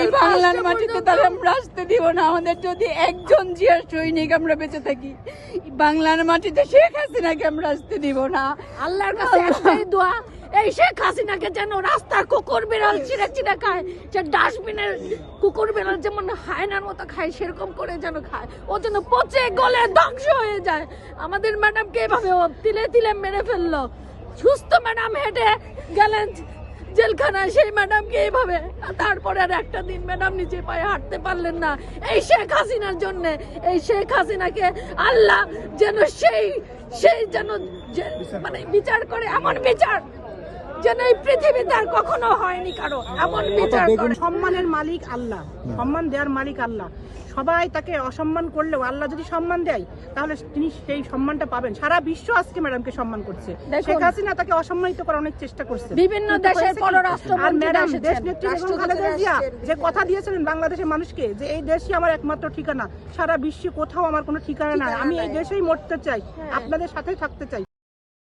এই বাংলার মাটিতে তাহলে আমরা আসতে দিব না। আমাদের যদি একজন জিয়ার সৈনিক আমরা বেঁচে থাকি বাংলার মাটিতে শেখ হাসিনাকে আমরা আসতে দিব না। আল্লাহর কাছে একটাই দোয়া এই শেখ হাসিনাকে যেন রাস্তার কুকুর বিড়াল চিড়ে চিড়ে খায় যে ডাস্টবিনের কুকুর বিড়াল যেমন হায়নার মতো খায় সেরকম করে যেন খায়। ও যেন পচে গলে ধ্বংস হয়ে যায়। আমাদের ম্যাডামকে এভাবে ও তিলে তিলে মেরে ফেলল। সুস্থ ম্যাডাম হেঁটে গেলেন জেলখানায় সেই ম্যাডামকে এইভাবে তারপরে আর একটা দিন ম্যাডাম নিজে পায়ে হাঁটতে পারলেন না। এই শেখ হাসিনার জন্য, এই শেখ হাসিনাকে আল্লাহ যেন সেই সেই যেন মানে বিচার করে, এমন বিচার যেন এই পৃথিবীতে আর কখনো হয়নি কারও এমন বিচার সম্মানের মালিক আল্লাহ সম্মান দেওয়ার মালিক আল্লাহ। সবাই তাকে অসম্মান করলেও আল্লাহ যদি সম্মান দেয় তাহলে তিনি সেই সম্মানটা পাবেন। সারা বিশ্ব আজকে ম্যাডামকে সম্মান করছে। শেখ হাসিনা তাকে অসম্মানিত করার অনেক চেষ্টা করছে। বিভিন্ন দেশের? পররাষ্ট্রমন্ত্রীরা আর ম্যাডাম দেশ নেত্রী খালেদা জিয়া যে কথা দিয়েছিলেন বাংলাদেশের মানুষকে যে এই দেশই আমার একমাত্র ঠিকানা সারা বিশ্বে কোথাও আমার কোনো ঠিকানা নাই। আমি এই দেশেই মরতে চাই আপনাদের সাথেই থাকতে চাই।